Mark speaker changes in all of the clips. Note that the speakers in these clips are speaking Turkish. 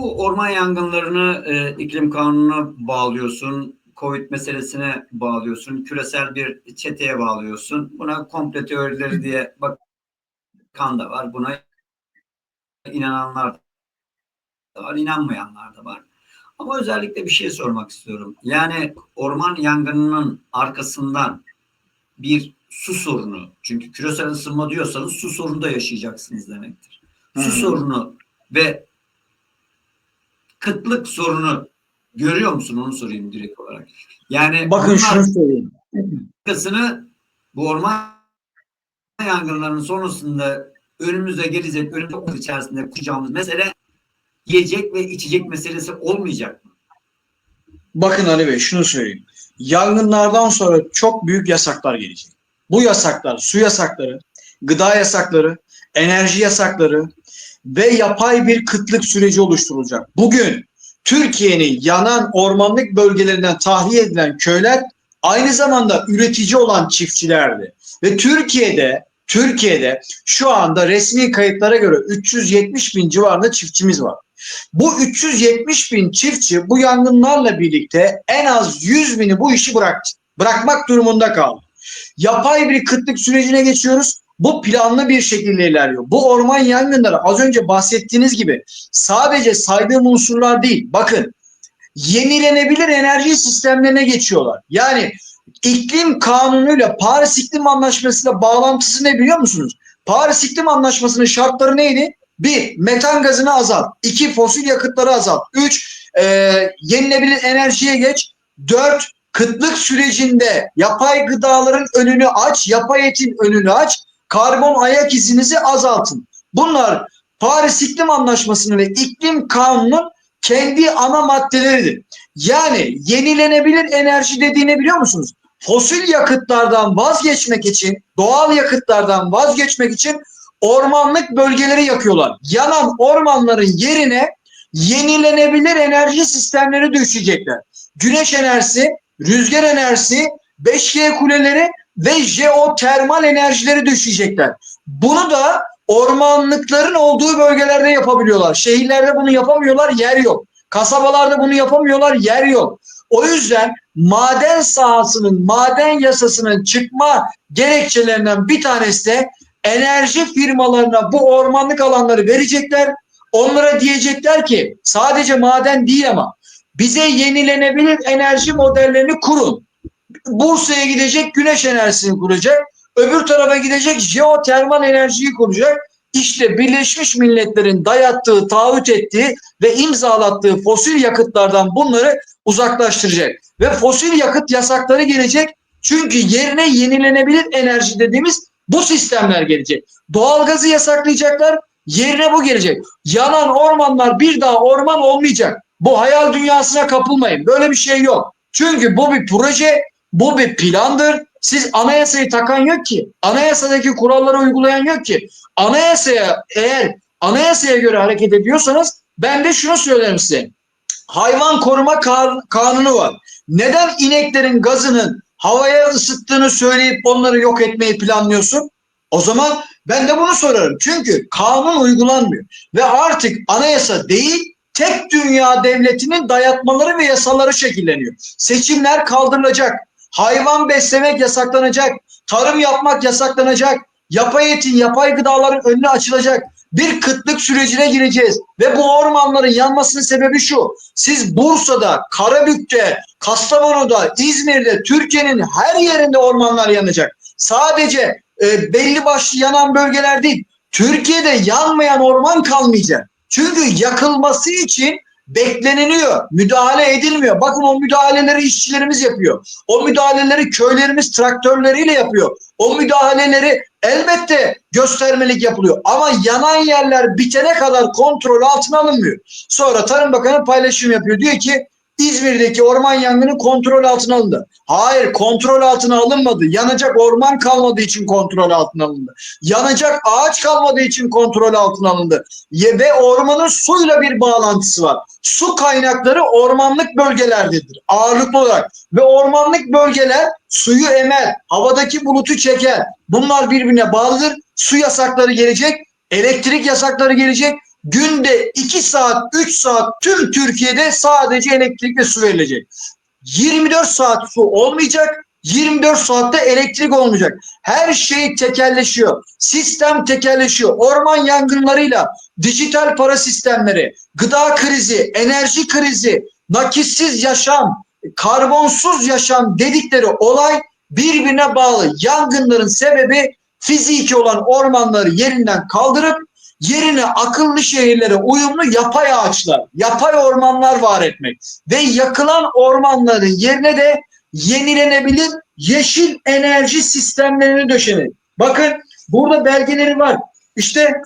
Speaker 1: Bu orman yangınlarını e, iklim kanununa bağlıyorsun, Covid meselesine bağlıyorsun, küresel bir çeteye bağlıyorsun. Buna komple teorileri diye bakan da var. Buna inananlar da var, inanmayanlar da var. Ama özellikle bir şey sormak istiyorum. Yani orman yangınının arkasından bir su sorunu, çünkü küresel ısınma diyorsanız su sorunu da yaşayacaksınız demektir. Su
Speaker 2: Hı hı.
Speaker 1: sorunu ve kıtlık sorunu görüyor musun? Onu sorayım direkt olarak. Yani
Speaker 2: Bakın şunu söyleyeyim.
Speaker 1: arkasını bu orman yangınlarının sonrasında önümüze gelecek, önümüzde içerisinde kuracağımız mesele yiyecek ve içecek meselesi olmayacak mı?
Speaker 2: Bakın Ali Bey şunu söyleyeyim. Yangınlardan sonra çok büyük yasaklar gelecek. Bu yasaklar su yasakları, gıda yasakları, enerji yasakları ve yapay bir kıtlık süreci oluşturulacak. Bugün Türkiye'nin yanan ormanlık bölgelerinden tahliye edilen köyler aynı zamanda üretici olan çiftçilerdi. Ve Türkiye'de Türkiye'de şu anda resmi kayıtlara göre 370 bin civarında çiftçimiz var. Bu 370 bin çiftçi bu yangınlarla birlikte en az 100 bini bu işi bıraktı. Bırakmak durumunda kaldı. Yapay bir kıtlık sürecine geçiyoruz. Bu planlı bir şekilde ilerliyor. Bu orman yangınları az önce bahsettiğiniz gibi sadece saydığım unsurlar değil. Bakın yenilenebilir enerji sistemlerine geçiyorlar. Yani iklim kanunuyla Paris İklim Anlaşması'yla bağlantısı ne biliyor musunuz? Paris İklim Anlaşması'nın şartları neydi? Bir, metan gazını azalt. İki, fosil yakıtları azalt. Üç, e, yenilebilir enerjiye geç. Dört, kıtlık sürecinde yapay gıdaların önünü aç, yapay etin önünü aç. Karbon ayak izinizi azaltın. Bunlar Paris İklim Anlaşması'nın ve iklim kanunun kendi ana maddeleridir. Yani yenilenebilir enerji dediğini biliyor musunuz? Fosil yakıtlardan vazgeçmek için, doğal yakıtlardan vazgeçmek için ormanlık bölgeleri yakıyorlar. Yanan ormanların yerine yenilenebilir enerji sistemleri düşecekler. Güneş enerjisi, rüzgar enerjisi, 5G kuleleri ve jeotermal enerjileri düşecekler. Bunu da ormanlıkların olduğu bölgelerde yapabiliyorlar. Şehirlerde bunu yapamıyorlar, yer yok. Kasabalarda bunu yapamıyorlar, yer yok. O yüzden maden sahasının, maden yasasının çıkma gerekçelerinden bir tanesi de enerji firmalarına bu ormanlık alanları verecekler. Onlara diyecekler ki sadece maden değil ama bize yenilenebilir enerji modellerini kurun. Bursa'ya gidecek güneş enerjisini kuracak. Öbür tarafa gidecek jeotermal enerjiyi kuracak. İşte Birleşmiş Milletler'in dayattığı, taahhüt ettiği ve imzalattığı fosil yakıtlardan bunları uzaklaştıracak. Ve fosil yakıt yasakları gelecek. Çünkü yerine yenilenebilir enerji dediğimiz bu sistemler gelecek. Doğalgazı yasaklayacaklar. Yerine bu gelecek. Yanan ormanlar bir daha orman olmayacak. Bu hayal dünyasına kapılmayın. Böyle bir şey yok. Çünkü bu bir proje, bu bir plandır. Siz anayasayı takan yok ki. Anayasadaki kuralları uygulayan yok ki. Anayasaya eğer anayasaya göre hareket ediyorsanız ben de şunu söylerim size. Hayvan koruma kan- kanunu var. Neden ineklerin gazının havaya ısıttığını söyleyip onları yok etmeyi planlıyorsun? O zaman ben de bunu sorarım. Çünkü kanun uygulanmıyor. Ve artık anayasa değil, tek dünya devletinin dayatmaları ve yasaları şekilleniyor. Seçimler kaldırılacak. Hayvan beslemek yasaklanacak. Tarım yapmak yasaklanacak. Yapay etin, yapay gıdaların önüne açılacak. Bir kıtlık sürecine gireceğiz. Ve bu ormanların yanmasının sebebi şu. Siz Bursa'da, Karabük'te, Kastamonu'da, İzmir'de, Türkiye'nin her yerinde ormanlar yanacak. Sadece e, belli başlı yanan bölgeler değil. Türkiye'de yanmayan orman kalmayacak. Çünkü yakılması için bekleniliyor. Müdahale edilmiyor. Bakın o müdahaleleri işçilerimiz yapıyor. O müdahaleleri köylerimiz traktörleriyle yapıyor. O müdahaleleri elbette göstermelik yapılıyor. Ama yanan yerler bitene kadar kontrol altına alınmıyor. Sonra Tarım Bakanı paylaşım yapıyor. Diyor ki İzmir'deki orman yangını kontrol altına alındı. Hayır kontrol altına alınmadı. Yanacak orman kalmadığı için kontrol altına alındı. Yanacak ağaç kalmadığı için kontrol altına alındı. Ve ormanın suyla bir bağlantısı var. Su kaynakları ormanlık bölgelerdedir ağırlıklı olarak. Ve ormanlık bölgeler suyu emer, havadaki bulutu çeker. Bunlar birbirine bağlıdır. Su yasakları gelecek, elektrik yasakları gelecek. Günde 2 saat, 3 saat tüm Türkiye'de sadece elektrik ve su verilecek. 24 saat su olmayacak, 24 saatte elektrik olmayacak. Her şey tekelleşiyor. Sistem tekelleşiyor. Orman yangınlarıyla dijital para sistemleri, gıda krizi, enerji krizi, nakitsiz yaşam, karbonsuz yaşam dedikleri olay birbirine bağlı. Yangınların sebebi fiziki olan ormanları yerinden kaldırıp yerine akıllı şehirlere uyumlu yapay ağaçlar, yapay ormanlar var etmek ve yakılan ormanların yerine de yenilenebilir yeşil enerji sistemlerini döşemek. Bakın burada belgeleri var. İşte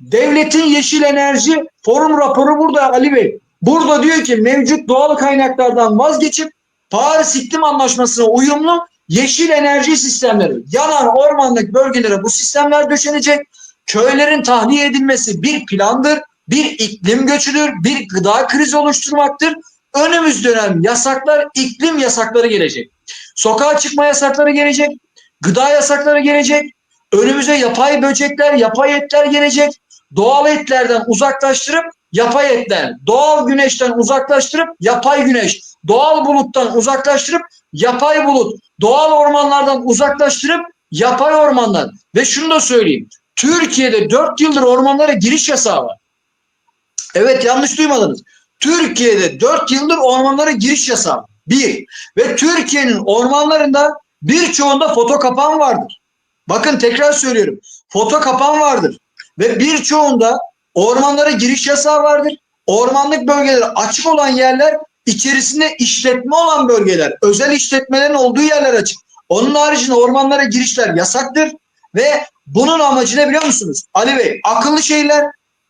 Speaker 2: devletin yeşil enerji forum raporu burada Ali Bey. Burada diyor ki mevcut doğal kaynaklardan vazgeçip Paris İklim Anlaşması'na uyumlu yeşil enerji sistemleri. Yanan ormanlık bölgelere bu sistemler döşenecek. Köylerin tahliye edilmesi bir plandır, bir iklim göçüdür, bir gıda krizi oluşturmaktır. Önümüz dönem yasaklar, iklim yasakları gelecek. Sokağa çıkma yasakları gelecek, gıda yasakları gelecek. Önümüze yapay böcekler, yapay etler gelecek. Doğal etlerden uzaklaştırıp yapay etler, doğal güneşten uzaklaştırıp yapay güneş, doğal buluttan uzaklaştırıp yapay bulut, doğal ormanlardan uzaklaştırıp yapay ormanlar. Ve şunu da söyleyeyim. Türkiye'de 4 yıldır ormanlara giriş yasağı var. Evet yanlış duymadınız. Türkiye'de 4 yıldır ormanlara giriş yasağı. var. Bir. Ve Türkiye'nin ormanlarında birçoğunda foto kapan vardır. Bakın tekrar söylüyorum. Foto kapan vardır. Ve birçoğunda ormanlara giriş yasağı vardır. Ormanlık bölgeler açık olan yerler içerisinde işletme olan bölgeler, özel işletmelerin olduğu yerler açık. Onun haricinde ormanlara girişler yasaktır ve bunun amacı ne biliyor musunuz? Ali Bey, akıllı şehirler,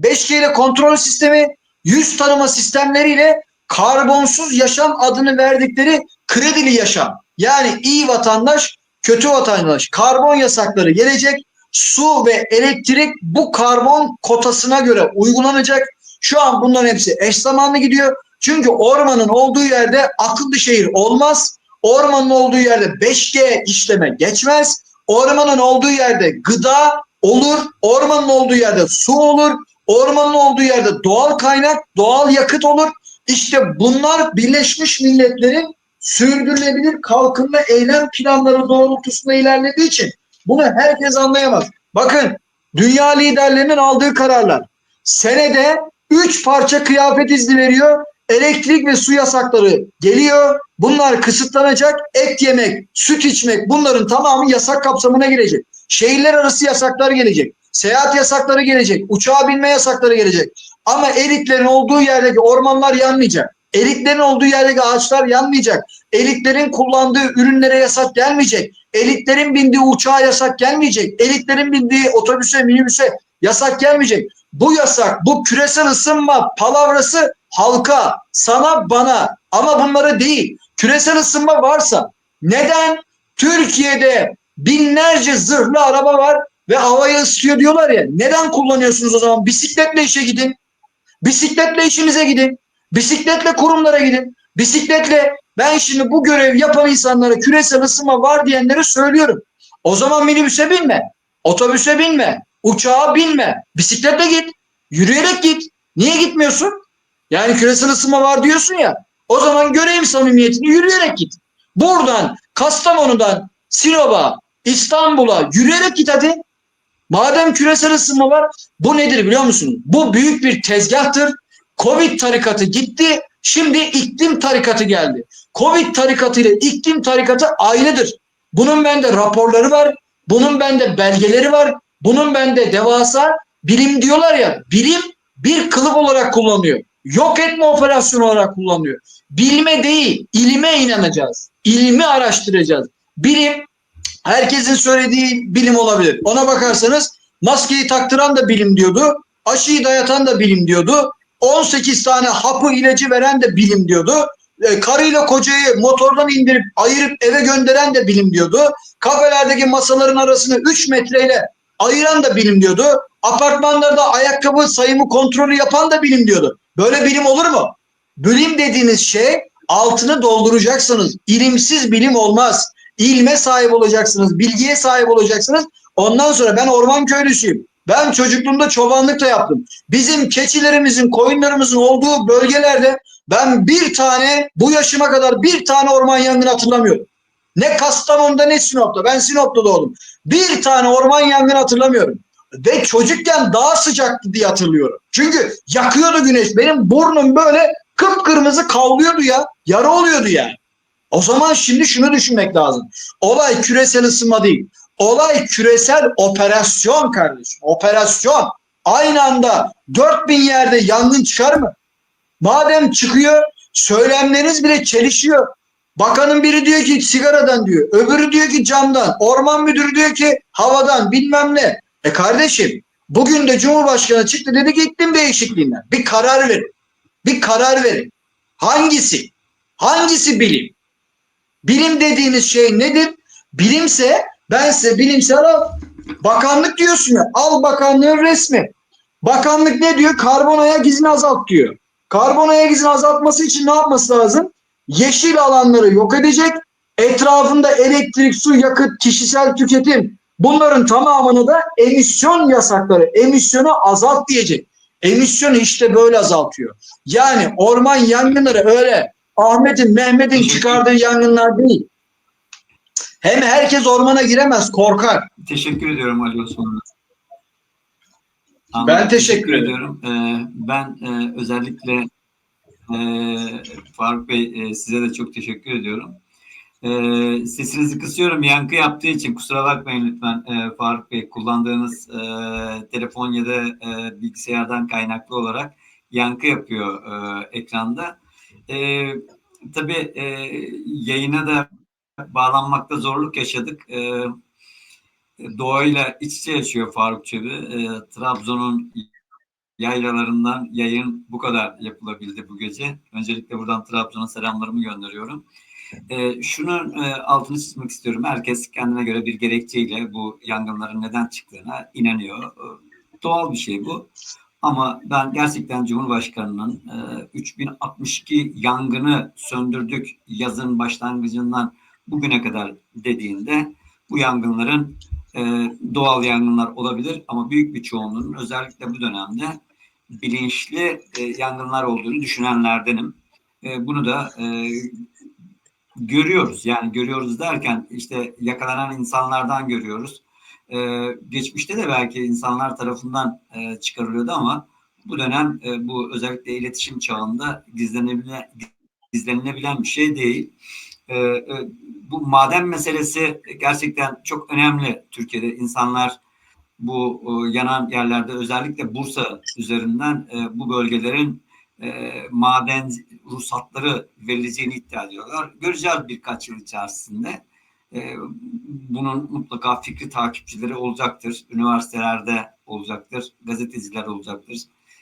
Speaker 2: 5G ile kontrol sistemi, yüz tanıma sistemleriyle karbonsuz yaşam adını verdikleri kredili yaşam. Yani iyi vatandaş, kötü vatandaş. Karbon yasakları gelecek. Su ve elektrik bu karbon kotasına göre uygulanacak. Şu an bunların hepsi eş zamanlı gidiyor. Çünkü ormanın olduğu yerde akıllı şehir olmaz. Ormanın olduğu yerde 5G işleme geçmez. Ormanın olduğu yerde gıda olur. Ormanın olduğu yerde su olur. Ormanın olduğu yerde doğal kaynak, doğal yakıt olur. İşte bunlar Birleşmiş Milletler'in sürdürülebilir kalkınma eylem planları doğrultusunda ilerlediği için bunu herkes anlayamaz. Bakın dünya liderlerinin aldığı kararlar senede 3 parça kıyafet izni veriyor. Elektrik ve su yasakları geliyor. Bunlar kısıtlanacak. Et yemek, süt içmek bunların tamamı yasak kapsamına girecek. Şehirler arası yasaklar gelecek. Seyahat yasakları gelecek. Uçağa binme yasakları gelecek. Ama elitlerin olduğu yerdeki ormanlar yanmayacak. Elitlerin olduğu yerdeki ağaçlar yanmayacak. Elitlerin kullandığı ürünlere yasak gelmeyecek. Elitlerin bindiği uçağa yasak gelmeyecek. Elitlerin bindiği otobüse, minibüse yasak gelmeyecek. Bu yasak, bu küresel ısınma palavrası halka, sana, bana ama bunları değil. Küresel ısınma varsa neden Türkiye'de binlerce zırhlı araba var ve havayı ısıtıyor diyorlar ya. Neden kullanıyorsunuz o zaman? Bisikletle işe gidin. Bisikletle işinize gidin. Bisikletle kurumlara gidin. Bisikletle ben şimdi bu görev yapan insanlara küresel ısınma var diyenleri söylüyorum. O zaman minibüse binme. Otobüse binme. Uçağa binme. Bisikletle git. Yürüyerek git. Niye gitmiyorsun? Yani küresel ısınma var diyorsun ya. O zaman göreyim samimiyetini yürüyerek git. Buradan Kastamonu'dan Sinop'a, İstanbul'a yürüyerek git hadi. Madem küresel ısınma var bu nedir biliyor musun? Bu büyük bir tezgahtır. Covid tarikatı gitti. Şimdi iklim tarikatı geldi. Covid tarikatı ile iklim tarikatı aynıdır. Bunun bende raporları var. Bunun bende belgeleri var. Bunun bende devasa bilim diyorlar ya. Bilim bir kılıf olarak kullanıyor. Yok etme operasyonu olarak kullanıyor. Bilme değil, ilime inanacağız. İlmi araştıracağız. Bilim herkesin söylediği bilim olabilir. Ona bakarsanız maskeyi taktıran da bilim diyordu. Aşıyı dayatan da bilim diyordu. 18 tane hapı ilacı veren de bilim diyordu. E, karıyla kocayı motordan indirip ayırıp eve gönderen de bilim diyordu. Kafelerdeki masaların arasını 3 metreyle ayıran da bilim diyordu. Apartmanlarda ayakkabı sayımı kontrolü yapan da bilim diyordu. Böyle bilim olur mu? Bilim dediğiniz şey altını dolduracaksınız. İlimsiz bilim olmaz. İlme sahip olacaksınız. Bilgiye sahip olacaksınız. Ondan sonra ben orman köylüsüyüm. Ben çocukluğumda çobanlık da yaptım. Bizim keçilerimizin, koyunlarımızın olduğu bölgelerde ben bir tane bu yaşıma kadar bir tane orman yangını hatırlamıyorum. Ne Kastamonu'da ne Sinop'ta. Ben Sinop'ta doğdum. Bir tane orman yangını hatırlamıyorum. Ve çocukken daha sıcaktı diye hatırlıyorum. Çünkü yakıyordu güneş. Benim burnum böyle kıpkırmızı kavlıyordu ya. Yara oluyordu yani. O zaman şimdi şunu düşünmek lazım. Olay küresel ısınma değil. Olay küresel operasyon kardeşim. Operasyon. Aynı anda 4000 yerde yangın çıkar mı? Madem çıkıyor söylemleriniz bile çelişiyor. Bakanın biri diyor ki sigaradan diyor. Öbürü diyor ki camdan. Orman müdürü diyor ki havadan bilmem ne. E kardeşim bugün de Cumhurbaşkanı çıktı dedi ki iklim değişikliğinden. Bir karar verin. Bir karar verin. Hangisi? Hangisi bilim? Bilim dediğiniz şey nedir? Bilimse ben size bilimsel al. Bakanlık diyorsun ya. Al bakanlığın resmi. Bakanlık ne diyor? Karbon ayak izini azalt diyor. Karbon ayak izini azaltması için ne yapması lazım? Yeşil alanları yok edecek. Etrafında elektrik, su, yakıt, kişisel tüketim bunların tamamını da emisyon yasakları, emisyonu azalt diyecek. Emisyonu işte böyle azaltıyor. Yani orman yangınları öyle Ahmet'in, Mehmet'in çıkardığı yangınlar değil. Hem herkes ormana giremez, korkar.
Speaker 1: Teşekkür ediyorum Ali Osman.
Speaker 2: Ben teşekkür
Speaker 1: ediyorum. Ee, ben e, özellikle e, Faruk Bey e, size de çok teşekkür ediyorum. E, sesinizi kısıyorum yankı yaptığı için kusura bakmayın lütfen e, Faruk Bey kullandığınız e, telefon ya da e, bilgisayardan kaynaklı olarak yankı yapıyor e, ekranda. E, tabii e, yayına da bağlanmakta zorluk yaşadık. E, doğayla iç içe yaşıyor Faruk Çebi. E, Trabzon'un yaylalarından yayın bu kadar yapılabildi bu gece. Öncelikle buradan Trabzon'a selamlarımı gönderiyorum. E, şunun e, altını çizmek istiyorum. Herkes kendine göre bir gerekçeyle bu yangınların neden çıktığına inanıyor. E, doğal bir şey bu. Ama ben gerçekten Cumhurbaşkanı'nın e, 3062 yangını söndürdük yazın başlangıcından bugüne kadar dediğinde bu yangınların e, doğal yangınlar olabilir ama büyük bir çoğunluğunun özellikle bu dönemde bilinçli e, yangınlar olduğunu düşünenlerdenim. E, bunu da e, görüyoruz. Yani görüyoruz derken işte yakalanan insanlardan görüyoruz. E, geçmişte de belki insanlar tarafından e, çıkarılıyordu ama bu dönem e, bu özellikle iletişim çağında gizlenebilen, gizlenilebilen bir şey değil. E, e, bu maden meselesi gerçekten çok önemli Türkiye'de. insanlar bu e, yanan yerlerde özellikle Bursa üzerinden e, bu bölgelerin e, maden ruhsatları verileceğini iddia ediyorlar. Göreceğiz birkaç yıl içerisinde. E, bunun mutlaka fikri takipçileri olacaktır. Üniversitelerde olacaktır. Gazeteciler olacaktır.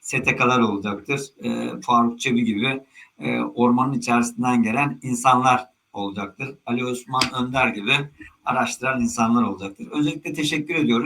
Speaker 1: STK'lar olacaktır. E, Faruk Çebi gibi e, ormanın içerisinden gelen insanlar olacaktır. Ali Osman Önder gibi araştıran insanlar olacaktır. Özellikle teşekkür ediyorum.